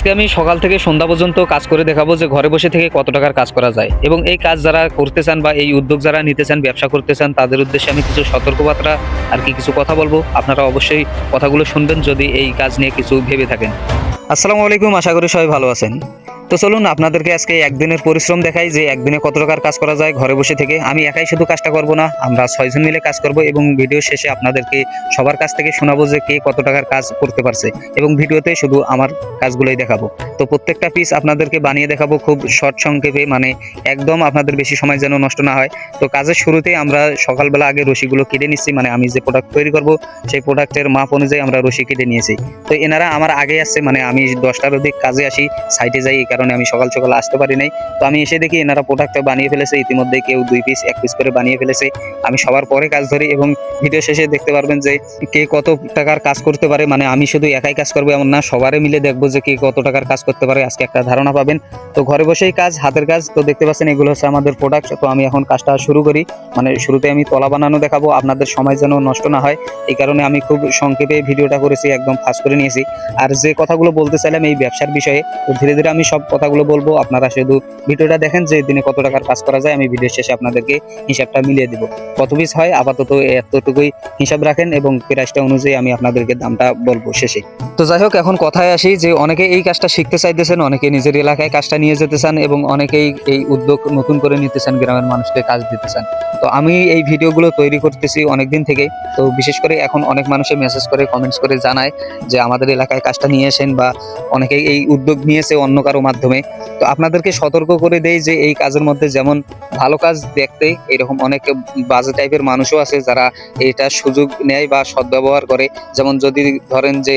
আজকে আমি সকাল থেকে সন্ধ্যা পর্যন্ত কাজ করে দেখাবো যে ঘরে বসে থেকে কত টাকার কাজ করা যায়। এবং এই কাজ যারা করতে চান বা এই উদ্যোগ যারা নিতে চান, ব্যবসা করতে চান, তাদের উদ্দেশ্যে আমি কিছু সতর্কবার্তা আর কি কিছু কথা বলব। আপনারা অবশ্যই কথাগুলো শুনবেন যদি এই কাজ নিয়ে কিছু ভেবে থাকেন। আসসালামু আলাইকুম, আশা করি সবাই ভালো আছেন। তো চলুন আপনাদেরকে আজকে একদিনের পরিশ্রম দেখাই যে একদিনে কত টাকার কাজ করা যায় ঘরে বসে থেকে। আমি একাই শুধু কাজটা করব না, আমরা ছয়জন মিলে কাজ করব এবং ভিডিও শেষে আপনাদেরকে সবার কাছ থেকে শোনাবো যে কে কত টাকার কাজ করতে পারছে এবং ভিডিওতে শুধু আমার কাজগুলোই দেখাবো। তো প্রত্যেকটা পিস আপনাদেরকে বানিয়ে দেখাবো খুব শর্ট সংক্ষেপে মানে একদম আপনাদের বেশি সময় যেন নষ্ট না হয়। তো কাজের শুরুতেই আমরা সকালবেলা আগে রশিগুলো কেটে নিচ্ছি মানে আমি যে প্রোডাক্ট তৈরি করব সেই প্রোডাক্টের মাপ অনুযায়ী আমরা রশি কেটে নিয়েছি। তো এনারা আমার আগে আসছে মানে আমি দশটার অধিক কাজে আসি সাইটে যাই, এই কারণে আমি সকাল সকাল আসতে পারি নাই। তো আমি এসে দেখি এনারা প্রোডাক্টটা বানিয়ে ফেলেছে। ইতিমধ্যে কেউ দুই পিস এক পিস করে বানিয়ে ফেলেছে। আমি সবার পরে কাজ ধরি এবং ভিডিও শেষে দেখতে পারবেন যে কে কত টাকার কাজ করতে পারে। মানে আমি শুধু একাই কাজ করব এমন না, সবারে মিলে দেখব যে কে কত টাকার কাজ করতে পারে। আজকে একটা ধারণা পাবেন। তো ঘরে বসেই কাজ, হাতের কাজ। তো দেখতে পাচ্ছেন এগুলো হচ্ছে আমাদের প্রোডাক্ট তো আমি এখন কাজটা শুরু করি। মানে শুরুতে আমি তলা বানানো দেখাবো। আপনাদের সময় যেন নষ্ট না হয়। এই কারণে আমি খুব সংক্ষেপে ভিডিওটা করেছি, একদম ফাঁস করে নিয়েছি। আর যে কথাগুলো বলতে চাইলাম এই ব্যবসার বিষয়ে, তো ধীরে ধীরে আমি সব কথাগুলো বলব। আপনারা শুধু ভিডিওটা দেখেন যে দিনে কত টাকার কাজ করা যায়, আমি ভিডিও শেষে আপনাদেরকে হিসাবটা মিলিয়ে দিব। কত পিস হয়? আপাতত এতটুকুই হিসাব রাখেন এবং প্রাইসটা অনুযায়ী আমি আপনাদেরকে দামটা বলব শেষে। তো যাই হোক, এখন কথায় আসি যে অনেকে এই কাজটা শিখতে চাইতেছেন, অনেকে নিজের এলাকায় কাজটা নিয়ে যেতে চান এবং অনেকেই এই উদ্যোগ নতুন করে নিতে চান, গ্রামের মানুষকে কাজ দিতে চান। তো আমি এই ভিডিওগুলো তৈরি করতেছি অনেকদিন থেকে। তো বিশেষ করে এখন অনেক মানুষে মেসেজ করে কমেন্টস করে জানায় যে আমাদের এলাকায় কাজটা নিয়ে আসেন বা অনেকেই এই উদ্যোগ নিয়েছে, অন্য কারও মাধ্যমে তো আপনাদেরকে সতর্ক করে দেই যে এই কাজের মধ্যে যেমন ভালো কাজ দেখতে, এরকম অনেক বাজে টাইপের মানুষও আছে যারা এটা সুযোগ নেয় বা সদ্ব্যবহার করে। যেমন যদি ধরেন যে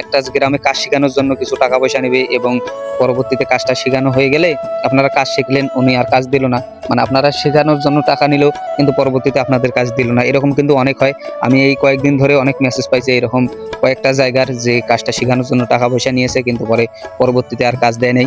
একটা গ্রামে কাজ শেখানোর জন্য কিছু টাকা পয়সা নেবে এবং পরবর্তীতে কাজটা শেখানো হয়ে গেলে আপনারা কাজ শিখলেন, উনি আর কাজ দিল না। মানে আপনারা শেখানোর জন্য টাকা নিল, কিন্তু পরবর্তীতে আপনাদের কাজ দিল না। এরকম কিন্তু অনেক হয়। আমি এই কয়েকদিন ধরে অনেক মেসেজ পাইছি এরকম কয়েকটা জায়গার যে কাজটা শেখানোর জন্য টাকা পয়সা নিয়েছে, কিন্তু পরে পরবর্তীতে আর কাজ দেয় নাই।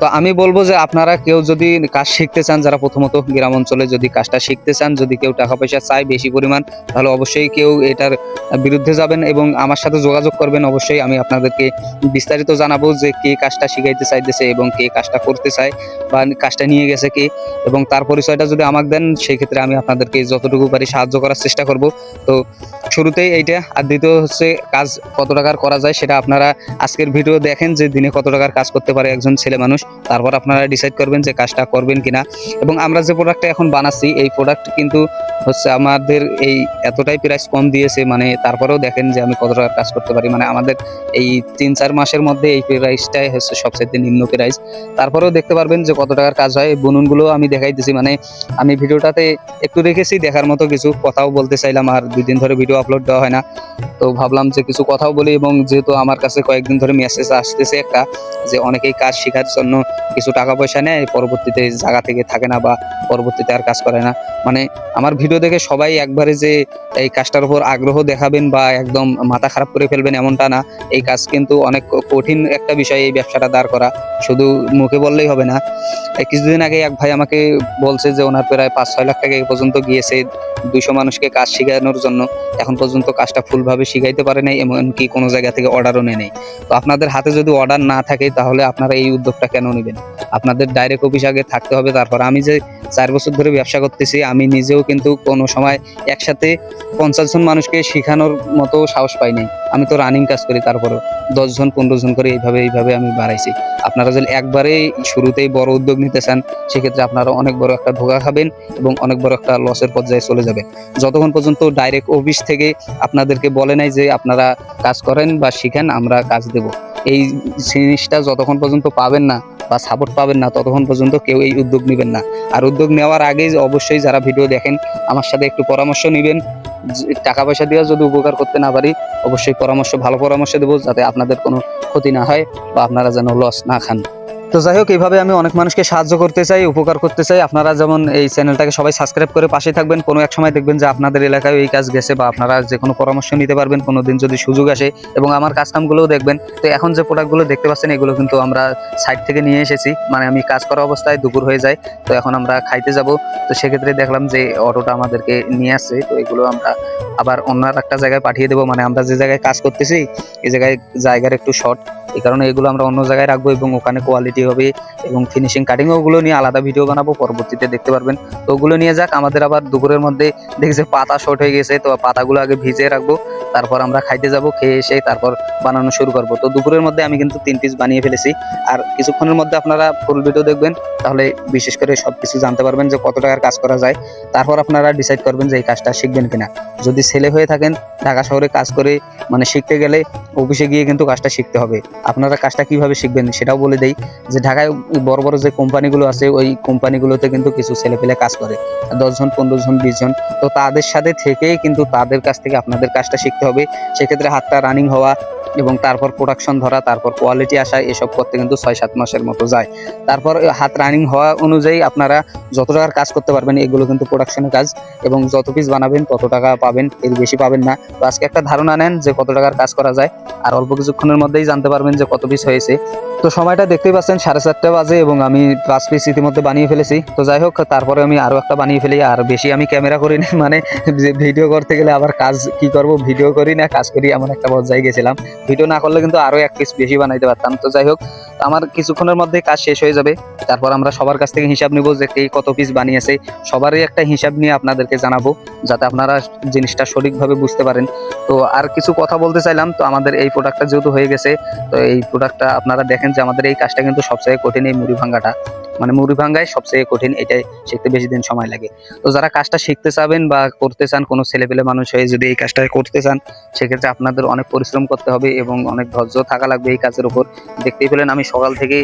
তো আমি বলব যে আপনারা কেউ যদি কাজ শিখতে চান, যারা প্রথমত গ্রাম অঞ্চলে যদি কাজটা শিখতে চান, যদি কেউ টাকা পয়সা চায় বেশি পরিমাণ, তাহলে অবশ্যই কেউ এটার বিরুদ্ধে যাবেন এবং আমার সাথে যোগাযোগ করবেন। অবশ্যই আমি আপনাদেরকে বিস্তারিত জানাব যে কে কাজটা শিখাইতে চাইতেছে এবং কে কাজটা করতে চায় বা কাজটা নিয়ে গেছে কে এবং তার পরিচয়টা যদি আমাকে দেন সেই ক্ষেত্রে আমি আপনাদেরকে যতটুকু পারি সাহায্য করার চেষ্টা করব। তো শুরুতেই এইটা, আর দ্বিতীয় হচ্ছে কাজ কত টাকার করা যায়, সেটা আপনারা আজকের ভিডিও দেখেন যে দিনে কত টাকার কাজ করতে পারে একজন ছেলে মানুষ। তারপর আপনারা ডিসাইড করবেন যে কাজটা করবেন কিনা। এবং আমরা যে প্রোডাক্টটা এখন বানাচ্ছি, এই প্রোডাক্ট কিন্তু হচ্ছে আমাদের এই এতটাই প্রাইস কম দিয়েছে মানে তারপরেও দেখেন যে আমি কত টাকার কাজ করতে পারি। মানে আমাদের এই তিন চার মাসের মধ্যে এই প্রাইসটাই হচ্ছে সবচেয়ে নিম্ন প্রাইস তারপরেও দেখতে পারবেন যে কত টাকার কাজ হয়। বুনুনগুলো আমি দেখাইতেছি। মানে আমি ভিডিওটাতে একটু রেখেছি দেখার মতো কিছু কথাও বলতে চাইলাম, আর দুই দিন ধরে ভিডিও আপলোড দেওয়া হয় না। তো ভাবলাম যে কিছু কথাও বলি, এবং যেহেতু আমার কাছে কয়েকদিন ধরে মেসেজ আসতেছে একটা, যে অনেকেই কাজ শেখার জন্য কিছু টাকা পয়সা নেয়, পরবর্তীতে জায়গা থেকে থাকে না বা পরবর্তীতে আর কাজ করে না। মানে আমার ভিডিও দেখে সবাই একবারে যে এই কাজটার উপর আগ্রহ দেখাবেন বা একদম মাথা খারাপ করে ফেলবেন এমনটা না। এই কাজ কিন্তু অনেক কঠিন একটা বিষয় এই ব্যবসাটা দাঁড় করা। শুধু মুখে বললেই হবে না। এই কিছুদিন আগে এক ভাই আমাকে বলছে যে ওনার প্রায় পাঁচ, ছয় লাখ টাকা এ পর্যন্ত গিয়েছে দুইশো মানুষকে কাজ শেখানোর জন্য। এখন পর্যন্ত কাজটা ফুলভাবে শিখাইতে পারে নাই, এমনকি কোনো জায়গা থেকে অর্ডারও নেই। তো আপনাদের হাতে যদি অর্ডার না থাকে, তাহলে আপনারা এই উদ্যোগটা কেন নেবেন? আপনাদের ডাইরেক্ট অফিস আগে থাকতে হবে, তারপর আমি যে চার বছর ধরে ব্যবসা করতেছি, আমি নিজেও কিন্তু কোনো সময় একসাথে পঞ্চাশ জন মানুষকে শেখানোর মতো সাহস পাই নাই। আমি তো রানিং কাজ করি, তারপরেও দশ জন, পনেরো জন করে এইভাবে এইভাবে আমি বাড়াইছি। আপনারা যদি একবারে শুরুতেই বড় উদ্যোগ নিতে চান, সেক্ষেত্রে আপনারা অনেক বড় একটা ধোকা খাবেন এবং অনেক বড় একটা লসের পর্যায়ে চলে যাবে যতক্ষণ পর্যন্ত ডাইরেক্ট অফিস থেকে আপনাদেরকে বলে নাই যে আপনারা কাজ করেন বা শিখেন, আমরা কাজ দেব। এই জিনিসটা যতক্ষণ পর্যন্ত পাবেন না বা সাপোর্ট পাবেন না, ততক্ষণ পর্যন্ত কেউ এই উদ্যোগ নেবেন না। আর উদ্যোগ নেওয়ার আগেই অবশ্যই যারা ভিডিও দেখেন, আমার সাথে একটু পরামর্শ নেবেন। টাকা পয়সা দিয়ে যদি উপকার করতে না পারি, অবশ্যই পরামর্শ, ভালো পরামর্শ দেবো, যাতে আপনাদের কোনো ক্ষতি না হয় বা আপনারা যেন লস না খান। তো যাই হোক, এইভাবে আমি অনেক মানুষকে সাহায্য করতে চাই, উপকার করতে চাই। আপনারা যেমন এই চ্যানেলটাকে সবাই সাবস্ক্রাইব করে পাশে থাকবেন, কোনো এক সময় দেখবেন যে আপনাদের এলাকায় এই কাজ গেছে বা আপনারা যে কোনো পরামর্শ নিতে পারবেন, কোনো দিন যদি সুযোগ আসে এবং আমার কাজ কামগুলোও দেখবেন। তো এখন যে প্রোডাক্টগুলো দেখতে পাচ্ছেন, এগুলো কিন্তু আমরা সাইড থেকে নিয়ে এসেছি। মানে আমি কাজ করা অবস্থায় দুপুর হয়ে যায়, তো এখন আমরা খাইতে যাব। তো সেক্ষেত্রে দেখলাম যে অটোটা আমাদেরকে নিয়ে আসছে, তো এগুলো আমরা আবার অন্য একটা জায়গায় পাঠিয়ে দেবো। মানে আমরা যে জায়গায় কাজ করতেছি, এই জায়গায় জায়গার একটু শর্ট এই কারণে এগুলো আমরা অন্য জায়গায় রাখব এবং ওখানে কোয়ালিটি হবে এবং ফিনিশিং কাটিং ওগুলো নিয়ে আলাদা ভিডিও বানাবো, পরবর্তীতে দেখতে পারবেন। তো ওগুলো নিয়ে যাক, আমাদের আবার দুপুরের মধ্যে দেখছি পাতা শর্ট হয়ে গেছে, তো পাতাগুলো আগে ভিজিয়ে রাখব। তারপর আমরা খাইতে যাব, খেয়ে এসে তারপর বানানো শুরু করব। তো দুপুরের মধ্যে আমি কিন্তু তিন পিস বানিয়ে ফেলেছি। আর কিছুক্ষণের মধ্যে আপনারা ফুল ভিডিও দেখবেন। তাহলে বিশেষ করে সব কিছু জানতে পারবেন যে কত টাকার কাজ করা যায়। তারপর আপনারা ডিসাইড করবেন যে এই কাজটা শিখবেন কিনা। যদি ছেলে হয়ে থাকেন, ঢাকা শহরে কাজ করে মানে শিখতে গেলে অফিসে গিয়ে কিন্তু কাজটা শিখতে হবে। আপনারা কাজটা কীভাবে শিখবেন সেটাও বলে দেই যে ঢাকায় বড় বড় যে কোম্পানিগুলো আছে, ওই কোম্পানিগুলোতে কিন্তু কিছু ছেলে পেলে কাজ করে। দশজন, পনেরো জন, বিশ জন। তো তাদের সাথে থেকেই কিন্তু তাদের কাছ থেকে আপনাদের কাজটা শিখতে হবে। সেক্ষেত্রে হাতটা রানিং হওয়া এবং তারপর প্রোডাকশন ধরা, তারপর কোয়ালিটি আসা, এসব করতে কিন্তু ছয় সাত মাসের মতো যায়। তারপর হাত রানিং হওয়া অনুযায়ী আপনারা যত টাকার কাজ করতে পারবেন, এগুলো কিন্তু প্রোডাকশনের কাজ এবং যত পিস বানাবেন, তত টাকা পাবেন। এর বেশি পাবেন না। তো আজকে একটা ধারণা নেন যে কত টাকার কাজ করা যায়। আর অল্প কিছুক্ষণের মধ্যেই জানতে পারবেন যে কত পিস হয়েছে। তো সময়টা দেখতেই পাচ্ছেন, সাড়ে চারটে বাজে এবং আমি পাঁচ পিস ইতিমধ্যে বানিয়ে ফেলেছি। তো যাই হোক, তারপরে আমি আরও একটা বানিয়ে ফেলি, আর বেশি আমি ক্যামেরা করিনি মানে যে ভিডিও করতে গেলে আবার কাজ কি করব ভিডিও করি না, কাজ করি এমন একটা পর্যায়ে গেছিলাম। ভিডিও না করলে কিন্তু আরও এক পিস বেশি বানাইতে পারতাম। তো যাই হোক, আমার কিছুক্ষণের মধ্যে কাজ শেষ হয়ে যাবে। তারপর আমরা সবার কাছ থেকে হিসাব নিব যে কে কত পিস বানিয়েছে। সবারই একটা হিসাব নিয়ে আপনাদেরকে জানাব, যাতে আপনারা জিনিসটা সঠিকভাবে বুঝতে পারেন। তো আর কিছু কথা বলতে চাইলাম, তো আমাদের এই প্রোডাক্টটা যেহেতু হয়ে গেছে, তো এই প্রোডাক্টটা আপনারা দেখেন যে আমাদের এই কাজটা কিন্তু সবচেয়ে কঠিন এই মুড়ি ভাঙ্গাটা। মানে মুড়ি ভাঙ্গায় সবচেয়ে কঠিন, এটাই শিখতে বেশি দিন সময় লাগে। তো যারা কাজটা শিখতে চাবেন বা করতে চান, কোনো ছেলেপেলে মানুষ হয়ে যদি এই কাজটা করতে চান, সেক্ষেত্রে আপনাদের অনেক পরিশ্রম করতে হবে এবং অনেক ধৈর্য থাকা লাগবে এই কাজের উপর। দেখতেই পেলেন আমি সকাল থেকে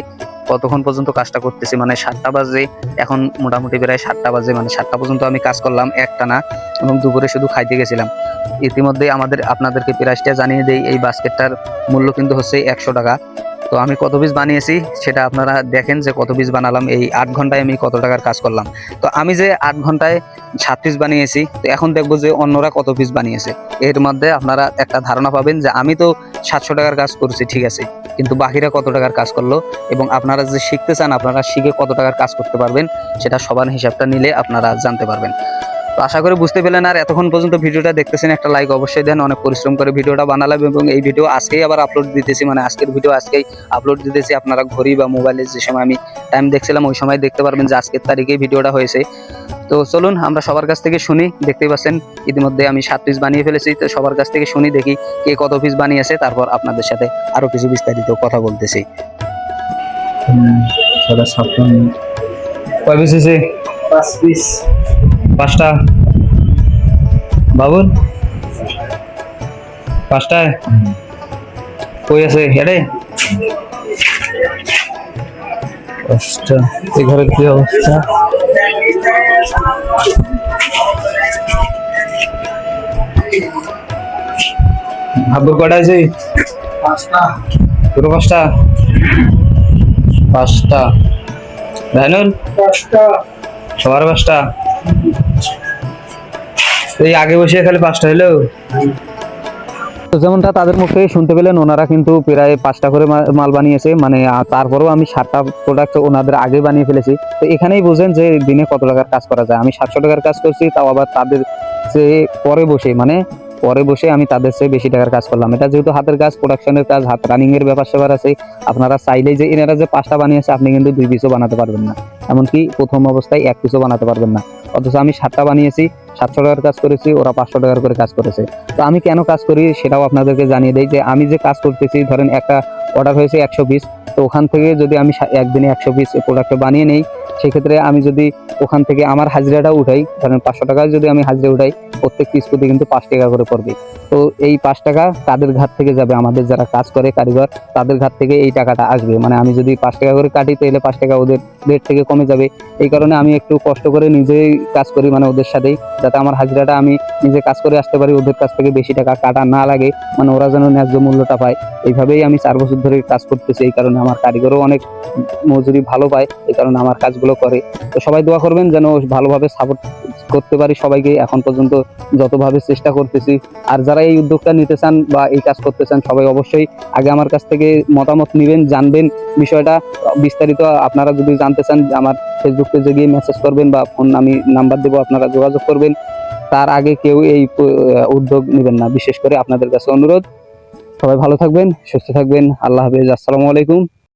কতক্ষণ পর্যন্ত কাজটা করতেছি মানে সাতটা বাজে, এখন মোটামুটি প্রায় সাতটা বাজে মানে সাতটা পর্যন্ত আমি কাজ করলাম একটা না এবং দুপুরে শুধু খাইতে গেছিলাম। ইতিমধ্যে আমাদের, আপনাদেরকে প্রাইসটা জানিয়ে দেই, এই বাস্কেটটার মূল্য কিন্তু হচ্ছে একশো টাকা। তো আমি কত পিস বানিয়েছি সেটা আপনারা দেখেন যে কত পিস বানালাম। এই আট ঘন্টায় আমি কত টাকার কাজ করলাম। তো আমি যে আট ঘন্টায় সাত পিস বানিয়েছি, তো এখন দেখব যে অন্যরা কত পিস বানিয়েছে। এর মধ্যে আপনারা একটা ধারণা পাবেন যে আমি তো সাতশো টাকার কাজ করছি, ঠিক আছে, কিন্তু বাকিরা কত টাকার কাজ করল এবং আপনারা যে শিখতে চান, আপনারা শিখে কত টাকার কাজ করতে পারবেন, সেটা সবার হিসাবটা নিলে আপনারা জানতে পারবেন। তো আশা করি বুঝতে পেলেন আর এতক্ষণ পর্যন্ত ভিডিওটা দেখতেছেন একটা লাইক অবশ্যই দেন অনেক পরিশ্রম করে ভিডিওটা বানালাম এবং এই ভিডিও আজকেই আবার আপলোড দিতেছি মানে আজকের ভিডিও আজকেই আপলোড দিতেছি আপনারা ঘড়ি বা মোবাইলে যে সময় আমি টাইম দেখছিলাম ওই সময় দেখতে পারবেন যে আজকের তারিখেই ভিডিওটা হয়েছে। তো চলুন আমরা সবার কাছ থেকে শুনি দেখতেই পাচ্ছেন ইতিমধ্যে আমি সাত পিস বানিয়ে ফেলেছি তো সবার কাছ থেকে শুনি দেখি কে কত পিস বানিয়েছে তারপর আপনাদের সাথে আরও কিছু বিস্তারিত কথা বলতেছি। কয় পিস হয়েছে? পাঁচ পিস পাঁচটা। বাবুর পাঁচটায়? কই আছে? এটাই পাঁচটা। এই ঘরের কি অবস্থা? আব্বুর কটা আছে? পাঁচটা। পুরো পাঁচটা? পাঁচটা। জানুন পাঁচটা। সবার পাঁচটা? এই আগে বসে খালি পাঁচটা হলো তো যেমনটা তাদের মুখে শুনতে পেলেন, ওনারা কিন্তু প্রায় পাঁচটা করে মাল বানিয়েছে মানে তারপরেও আমি সাতটা প্রোডাক্ট ওনাদের আগে বানিয়ে ফেলেছি। তো এখানেই বুঝেন যে দিনে কত টাকার কাজ করা যায়। আমি সাতশো টাকার কাজ করছি, তাও আবার তাদের যে পরে বসে মানে পরে বসে আমি তাদের চেয়ে বেশি টাকার কাজ করলাম। এটা যেহেতু হাতের কাজ প্রোডাকশনের কাজ, হাত রানিং এর ব্যাপার স্যাপার আছে, আপনারা চাইলেই যে এনারা যে পাঁচটা বানিয়েছে, আপনি কিন্তু দুই পিসও বানাতে পারবেন না। এমনকি প্রথম অবস্থায় এক পিসও বানাতে পারবেন না। অথচ আমি সাতটা বানিয়েছি, সাতশো টাকার কাজ করেছি, ওরা পাঁচশো টাকার করে কাজ করেছে। তো আমি কেন কাজ করি সেটাও আপনাদেরকে জানিয়ে দেই যে, আমি যে কাজ করতেছি, ধরেন একটা অর্ডার হয়েছে একশো পিস তো ওখান থেকে যদি আমি একদিনে একশো পিস প্রোডাক্ট বানিয়ে নেই সেক্ষেত্রে আমি যদি ওখান থেকে আমার হাজিরাটা উঠাই, ধরেন পাঁচশো টাকা যদি আমি হাজিরা উঠাই, প্রত্যেক পিস প্রতি কিন্তু পাঁচ টাকা করে পড়বে। তো এই পাঁচ টাকা তাদের ঘাট থেকে যাবে, আমাদের যারা কাজ করে কারিগর, তাদের ঘাট থেকে এই টাকাটা আসবে। মানে আমি যদি পাঁচ টাকা করে কাটি, তাহলে পাঁচ টাকা ওদের রেট থেকে কমে যাবে। এই কারণে আমি একটু কষ্ট করে নিজেই কাজ করি মানে ওদের সাথেই, যাতে আমার হাজিরাটা আমি নিজে কাজ করে আসতে পারি, ওদের কাছ থেকে বেশি টাকা কাটা না লাগে মানে ওরা যেন ন্যায্য মূল্যটা পায়। এইভাবেই আমি চার বছর ধরে কাজ করতেছি, এই কারণে আমার কারিগরও অনেক মজুরি ভালো পায়, এই কারণে আমার কাজগুলো করে। তো সবাই দোয়া করবেন যেন ভালোভাবে সাপোর্ট করতে পারি সবাইকে। এখন পর্যন্ত যতভাবে চেষ্টা করতেছি, আর যারা এই উদ্যোগটা নিতে চান বা এই কাজ করতে চান, সবাই অবশ্যই আগে আমার কাছ থেকে মতামত নেবেন, জানবেন। বিষয়টা বিস্তারিত আপনারা যদি জানতে চান, আমার ফেসবুক পেজে গিয়ে মেসেজ করবেন বা ফোন আমি নাম্বার দেবো, আপনারা যোগাযোগ করবেন। তার আগে কেউ এই উদ্যোগ নেবেন না। বিশেষ করে আপনাদের কাছে অনুরোধ। সবাই ভালো থাকবেন, সুস্থ থাকবেন। আল্লাহ হাফেজ। আসসালামু আলাইকুম।